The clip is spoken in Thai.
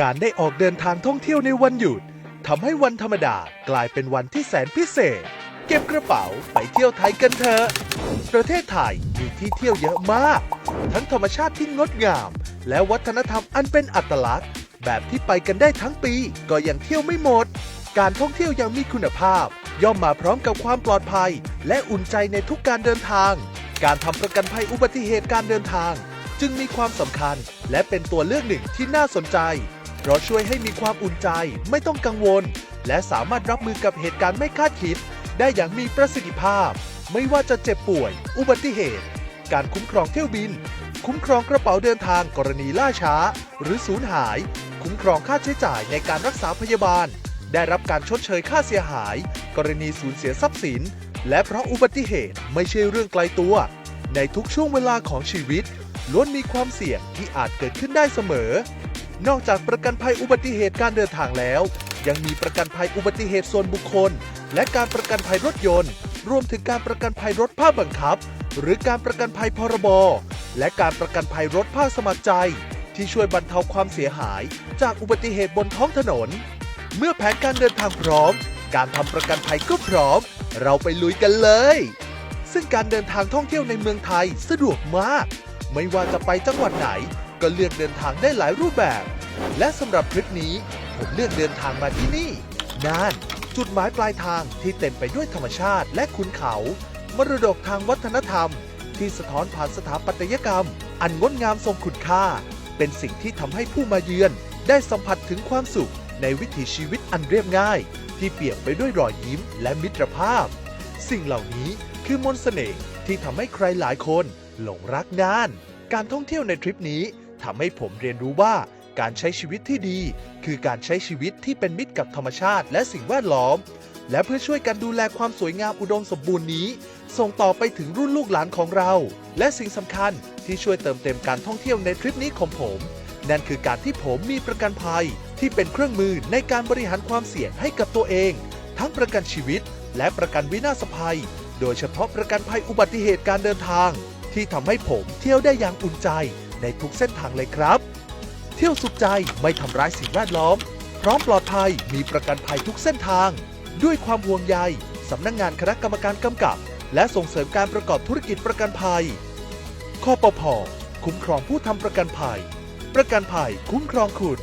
การได้ออกเดินทางท่องเที่ยวในวันหยุดทำให้วันธรรมดากลายเป็นวันที่แสนพิเศษ เก็บกระเป๋าไปเที่ยวไทยกันเถอะ ประเทศไทยมีที่เที่ยวเยอะมาก ทั้งธรรมชาติที่งดงาม และวัฒนธรรมอันเป็นอัตลักษณ์ แบบที่ไปกันได้ทั้งปีก็ยังเที่ยวไม่หมด การท่องเที่ยวย่างมีคุณภาพ ย่อมมาพร้อมกับความปลอดภัย และอุ่นใจในทุกการเดินทาง การทำประกันภัยอุบัติเหตุการเดินทาง จึงมีความสำคัญ และเป็นตัวเลือกหนึ่งที่น่าสนใจ เพราะช่วยให้มีความอุ่นใจไม่ต้องกังวล และสามารถรับมือกับเหตุการณ์ไม่คาดคิด ได้อย่างมีประสิทธิภาพ ไม่ว่าจะเจ็บป่วย อุบัติเหตุ การคุ้มครองเที่ยวบิน คุ้มครองกระเป๋าเดินทางกรณีล่าช้า หรือสูญหาย คุ้มครองค่าใช้จ่ายในการรักษาพยาบาล ได้รับการชดเชยค่าเสียหาย กรณีสูญเสียทรัพย์สิน และเพราะอุบัติเหตุไม่ใช่เรื่องไกลตัว ในทุกช่วงเวลาของชีวิตล้วนมีความเสี่ยงที่อาจเกิดขึ้นได้เสมอ นอกจากประกันภัยอุบัติเหตุการเดินทางแล้ว ยังมีประกันภัยอุบัติเหตุส่วนบุคคล และการประกันภัยรถยนต์ รวมถึงการประกันภัยรถภาคบังคับ หรือการประกันภัยพรบ และการประกันภัยรถภาคสมัครใจ ที่ช่วยบรรเทาความเสียหาย จากอุบัติเหตุบนท้องถนน เมื่อแผนการเดินทางพร้อม การทำประกันภัยก็พร้อม เราไปลุยกันเลย ซึ่งการเดินทางท่องเที่ยวในเมืองไทยสะดวกมาก ไม่ว่าจะไปจังหวัดไหน ก็เลือกเดินทางได้หลายรูปแบบ และสำหรับทริปนี้ ผมเลือกเดินทางมาที่นี่น่านจุดหมายปลายทางที่เต็มไปด้วยธรรมชาติและขุนเขา มรดกทางวัฒนธรรม ที่สะท้อนผ่านสถาปัตยกรรม อันงดงามทรงคุณค่า เป็นสิ่งที่ทำให้ผู้มาเยือน ได้สัมผัสถึงความสุข ในวิถีชีวิตอันเรียบง่าย ที่เปี่ยมไปด้วยรอยยิ้มและมิตรภาพ สิ่งเหล่านี้คือมนต์เสน่ห์ที่ทำให้ใครหลายคน หลงรักน่าน การท่องเที่ยวในทริปนี้ ทำให้ผมเรียนรู้ว่าการใช้ชีวิตที่ดี คือการใช้ชีวิตที่เป็นมิตรกับธรรมชาติและสิ่งแวดล้อม และเพื่อช่วยกันดูแลความสวยงามอุดมสมบูรณ์นี้ ส่งต่อไปถึงรุ่นลูกหลานของเรา และสิ่งสำคัญที่ช่วยเติมเต็มการท่องเที่ยวในทริปนี้ของผม นั่นคือการที่ผมมีประกันภัย ที่เป็นเครื่องมือในการบริหารความเสี่ยงให้กับตัวเอง ทั้งประกันชีวิต และประกันวินาศภัย โดยเฉพาะประกันภัยอุบัติเหตุการเดินทาง ที่ทำให้ผมเที่ยวได้อย่างอุ่นใจ ในทุกเส้นทางเลยครับ เที่ยวสุขใจไม่ทำร้ายสิ่งแวดล้อม พร้อมปลอดภัยมีประกันภัยทุกเส้นทาง ด้วยความห่วงใยสำนักงงานคณะกรรมการกำกับ และส่งเสริมการประกอบธุรกิจประกันภัยคอปพคุ้มครองผู้ทำประกันภัย ประกันภัยคุ้มครองคุณ